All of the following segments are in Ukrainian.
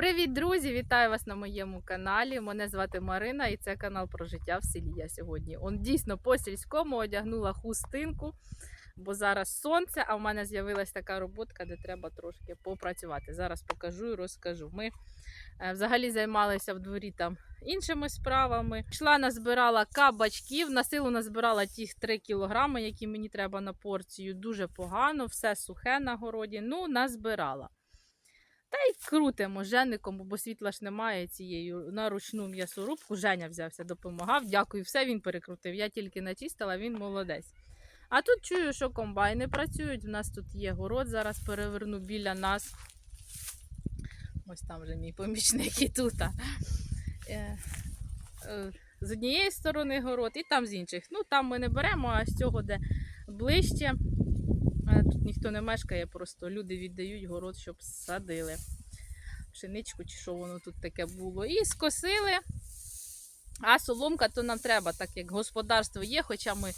Привіт, друзі! Вітаю вас на моєму каналі. Мене звати Марина і це канал про життя в селі. Я сьогодні. Он дійсно по сільському одягнула хустинку, бо зараз сонце, а в мене з'явилась така роботка, де треба трошки попрацювати. Зараз покажу і розкажу. Ми е, взагалі займалися в дворі там іншими справами. Йшла, назбирала кабачків, на силу назбирала ті 3 кілограми, які мені треба на порцію. Дуже погано, все сухе на городі. Ну, назбирала. Та й крутимо жеником, бо світла ж немає цією на ручну м'ясорубку. Женя взявся, допомагав. Дякую, все він перекрутив. Я тільки начистила, він молодець. А тут чую, що комбайни працюють. У нас тут є город, зараз переверну біля нас. Ось там вже мій помічник і тут. Е, е, З однієї сторони город і там з інших. Ну там ми не беремо, а з цього, де ближче. Тут ніхто не мешкає, просто люди віддають город, щоб садили пшеничку, чи що воно тут таке було. І скосили. А соломка то нам треба, так як господарство є, хоча ми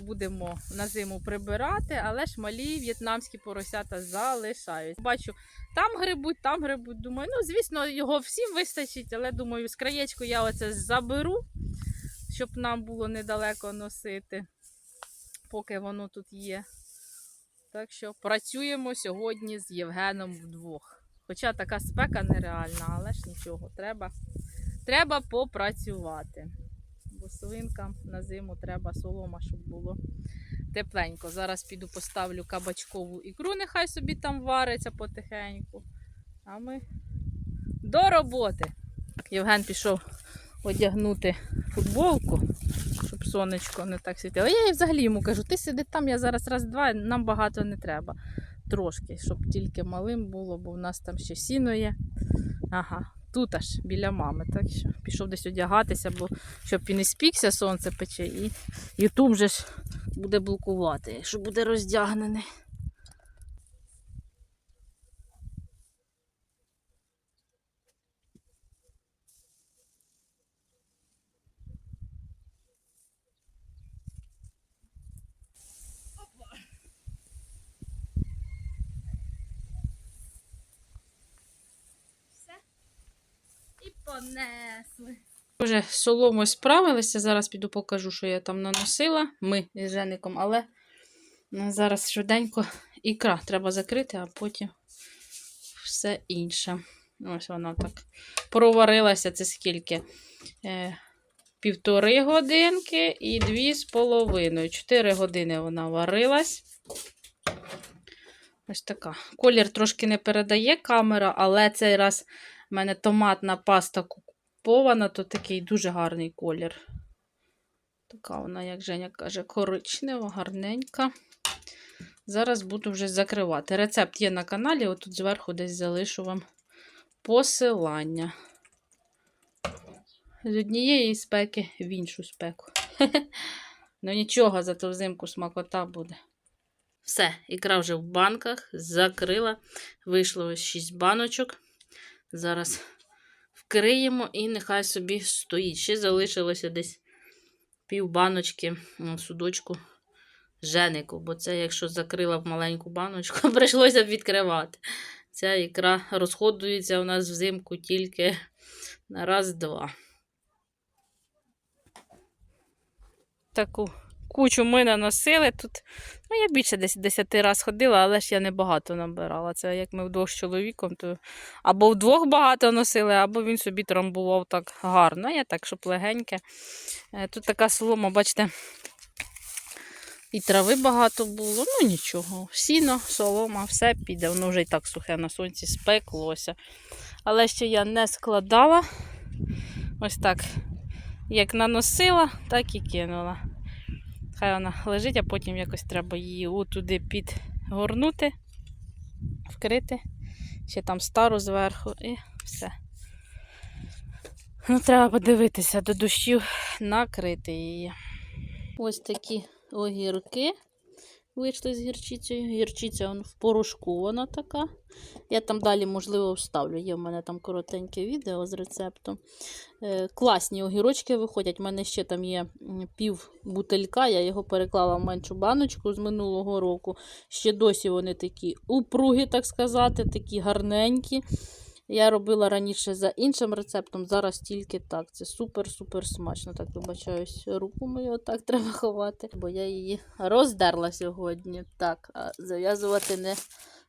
будемо на зиму прибирати, але ж малі в'єтнамські поросята залишають. Бачу, там грибуть, там грибуть. Думаю, ну звісно, його всім вистачить, але думаю, з краєчку я оце заберу, щоб нам було недалеко носити, поки воно тут є. Так що працюємо сьогодні з Євгеном вдвох. Хоча така спека нереальна, але ж нічого, треба, треба попрацювати. Бо свинкам на зиму треба солома, щоб було тепленько. Зараз піду поставлю кабачкову ікру, нехай собі там вариться потихеньку. А ми до роботи. Євген пішов одягнути футболку, сонечко не так світило. Я їй взагалі йому кажу, ти сиди там, я зараз раз-два, нам багато не треба. Трошки, щоб тільки малим було, бо в нас там ще сіно є. Ага, тут аж біля мами. Так що пішов десь одягатися, бо щоб він і спікся, сонце пече, і Ютуб же ж буде блокувати, якщо буде роздягнений. І понесли. Вже соломою справилися. Зараз піду покажу, що я там наносила. Ми з Жеником, але зараз швиденько ікра треба закрити, а потім все інше. Ось вона так проварилася. Це скільки? Е, півтори годинки і дві з половиною. Чотири години вона варилась. Ось така. Колір трошки не передає камера, але цей раз в мене томатна паста купована, то такий дуже гарний колір. Така вона, як Женя каже, коричнева, гарненька. Зараз буду вже закривати. Рецепт є на каналі, отут зверху десь залишу вам посилання. З однієї спеки в іншу спеку. Ну нічого, зато взимку смакота буде. Все, ікра вже в банках, закрила. Вийшло ось 6 баночок. Зараз вкриємо і нехай собі стоїть. Ще залишилося десь пів баночки в судочку женику, бо це, якщо закрила в маленьку баночку, прийшлося б відкривати. Ця ікра розходується у нас взимку тільки на раз-два. Таку кучу ми наносили тут. Ну, я більше десь 10 разів ходила, але ж я не багато набирала. Це як ми вдвох з чоловіком, то або вдвох багато носили, або він собі трамбував так гарно. Я так, щоб легеньке. Е, Тут така солома, бачите, і трави багато було, ну нічого. Сіно, солома, все піде. Воно вже і так сухе на сонці спеклося. Але ще я не складала. Ось так. Як наносила, так і кинула. Хай вона лежить, а потім якось треба її отуди підгорнути, вкрити. Ще там стару зверху і все. Ну, треба подивитися до дощів, накрити її. Ось такі огірки вийшли з гірчицею. Гірчиця в порошку вона така. Я там далі, можливо, вставлю. Є в мене там коротеньке відео з рецептом. Е, класні огірочки виходять. У мене ще там є пів бутилька, я його переклала в меншу баночку з минулого року. Ще досі вони такі упругі, так сказати, такі гарненькі. Я робила раніше за іншим рецептом, зараз тільки так. Це супер-супер смачно. Так, вибачаюсь, руку мою отак треба ховати, бо я її роздерла сьогодні. Так, а зав'язувати не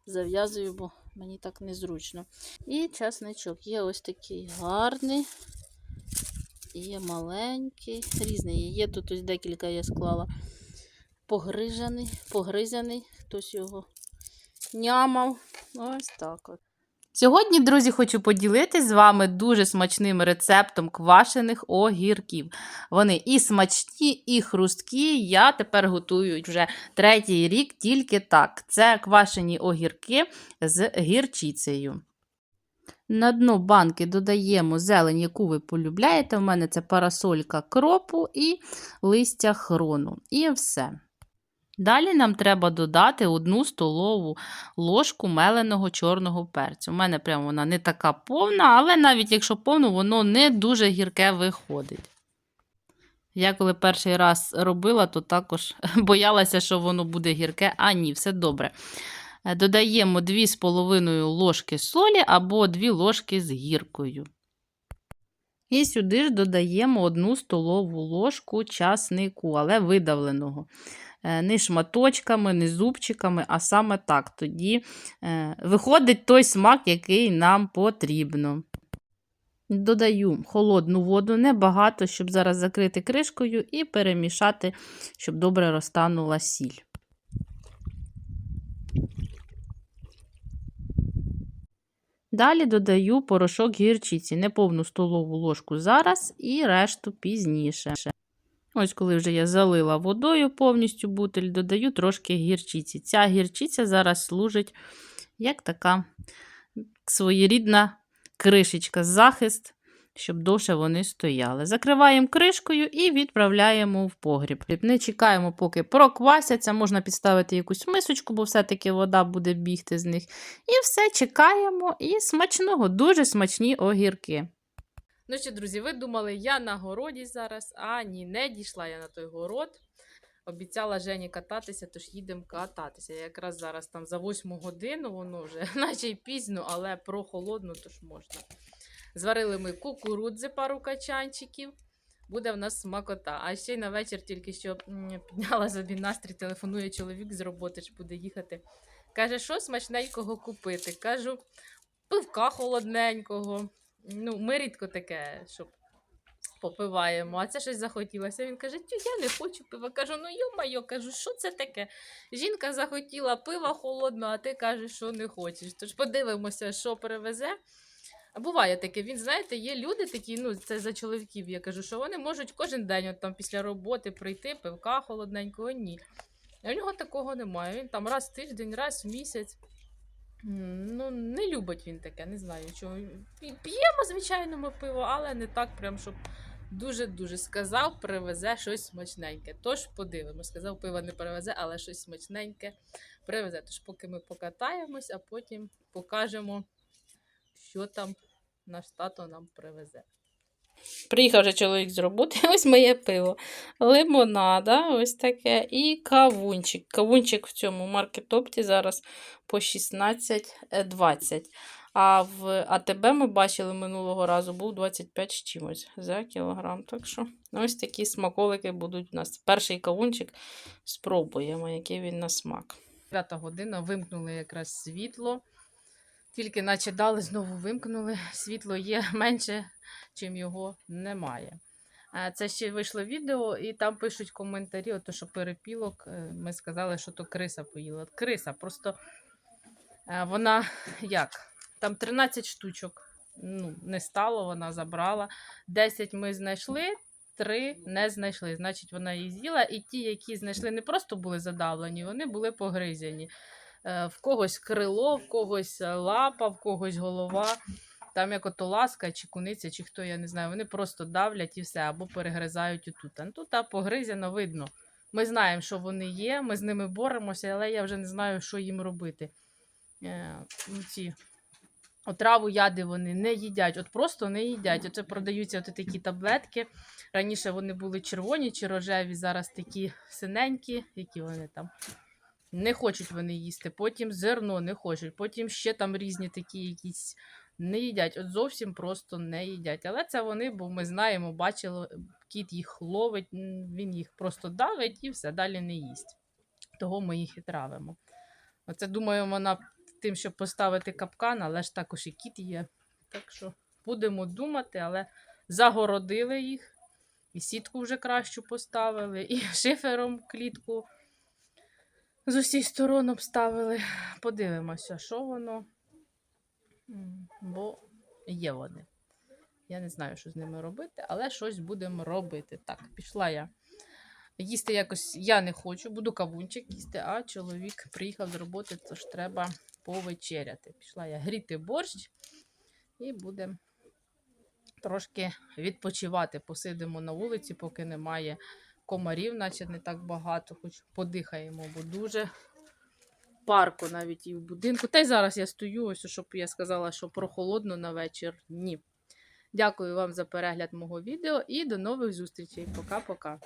зав'язую, бо мені так незручно. І часничок. Є ось такий гарний. Є маленький, різний. є. Тут ось декілька я склала. Погрижений, погризаний, хтось його нямав. Ось так от. Сьогодні, друзі, хочу поділитися з вами дуже смачним рецептом квашених огірків. Вони і смачні, і хрусткі. Я тепер готую вже третій рік тільки так. Це квашені огірки з гірчицею. На дно банки додаємо зелень, яку ви полюбляєте. У мене це парасолька кропу і листя хрону. І все. Далі нам треба додати одну столову ложку меленого чорного перцю. У мене прямо вона не така повна, але навіть якщо повна, воно не дуже гірке виходить. Я коли перший раз робила, то також боялася, що воно буде гірке, а ні, все добре. Е, Додаємо 2,5 ложки солі або 2 ложки з гіркою. І сюди ж додаємо 1 столову ложку часнику, але видавленого. Е, Не шматочками, не зубчиками, а саме так. Тоді е, виходить той смак, який нам потрібно. Додаю холодну воду, небагато, щоб зараз закрити кришкою і перемішати, щоб добре розтанула сіль. Далі додаю порошок гірчиці, неповну столову ложку зараз і решту пізніше. Ось, коли вже я залила водою повністю бутиль, додаю трошки гірчиці. Ця гірчиця зараз служить як така своєрідна кришечка, захист, щоб довше вони стояли. Закриваємо кришкою і відправляємо в погріб. Не чекаємо, поки проквасяться, можна підставити якусь мисочку, бо все-таки вода буде бігти з них. І все, чекаємо. І смачного, дуже смачні огірки. Ну що, друзі, ви думали, я на городі зараз, а ні, не дійшла я на той город. Обіцяла Жені кататися, тож їдемо кататися. Я якраз зараз там за 8 годину, воно вже наче й пізно, але прохолодно, тож можна. Зварили ми кукурудзи пару качанчиків. Буде в нас смакота. А ще й на вечір тільки що підняла собі настрій, телефонує чоловік з роботи, що буде їхати. Каже, що смачненького купити. Кажу, пивка холодненького. Ну, ми рідко таке, щоб попиваємо, а це щось захотілося. Він каже, тю, я не хочу пива. Кажу, ну йо-майо, кажу, що це таке? Жінка захотіла пива холодного, а ти кажеш, що не хочеш. Тож подивимося, що привезе. А буває таке, він, знаєте, є люди такі, ну, це за чоловіків, я кажу, що вони можуть кожен день от, там, після роботи прийти, пивка холодненького, ні. А у нього такого немає. Він там раз в тиждень, раз в місяць. Ну, не любить він таке, не знаю чого. П'ємо, звичайно, ми пиво, але не так, прям, щоб дуже-дуже сказав, привезе щось смачненьке. Тож подивимось. Сказав, пиво не привезе, але щось смачненьке привезе. Тож поки ми покатаємось, а потім покажемо, що там наш тато нам привезе. Приїхав вже чоловік з роботи, ось моє пиво. Лимонада, ось таке, і кавунчик. Кавунчик в цьому маркетопті зараз по 16,20. А в АТБ ми бачили минулого разу, був 25 з чимось за кілограм. Так що ось такі смаколики будуть у нас. Перший кавунчик спробуємо, який він на смак. 9 година вимкнули якраз світло. Тільки наче дали, знову вимкнули. Світло є менше, чим його немає. Це ще вийшло відео, і там пишуть коментарі, ото, що перепілок. е, Ми сказали, що то криса поїла. Криса, просто е, вона як? Там 13 штучок ну, не стало, вона забрала. 10 ми знайшли, 3 не знайшли. Значить, вона її з'їла. І ті, які знайшли, не просто були задавлені, вони були погризені. Е, В когось крило, в когось е, лапа, в когось голова. Там як ото ласка, чи куниця, чи хто, я не знаю, вони просто давлять і все, або перегризають отут. А тут погризяно видно. Ми знаємо, що вони є, ми з ними боремося, але я вже не знаю, що їм робити. Е, ну, ці отраву яди вони не їдять, от просто не їдять. Оце продаються от такі таблетки. Раніше вони були червоні чи рожеві, зараз такі синенькі, які вони там. Не хочуть вони їсти. Потім зерно не хочуть, потім ще там різні такі якісь Не їдять, от зовсім просто не їдять. Але це вони, бо ми знаємо, бачили, кіт їх ловить, він їх просто давить і все, далі не їсть. Того ми їх і травимо. Оце думаю, вона тим, щоб поставити капкан, але ж також і кіт є. Так що будемо думати, але загородили їх, і сітку вже кращу поставили, і шифером клітку з усіх сторон обставили. Подивимося, що воно. Бо є вони. Я не знаю, що з ними робити, але щось будемо робити. Так, пішла я. Їсти якось я не хочу, буду кавунчик їсти, а чоловік приїхав з роботи, тож треба повечеряти. Пішла я гріти борщ і будемо трошки відпочивати. Посидимо на вулиці, поки немає комарів, наче не так багато, хоч подихаємо, бо дуже парку навіть і в будинку. Та й зараз я стою, ось щоб я сказала, що прохолодно на вечір. Ні. Дякую вам за перегляд мого відео і до нових зустрічей. Пока-пока.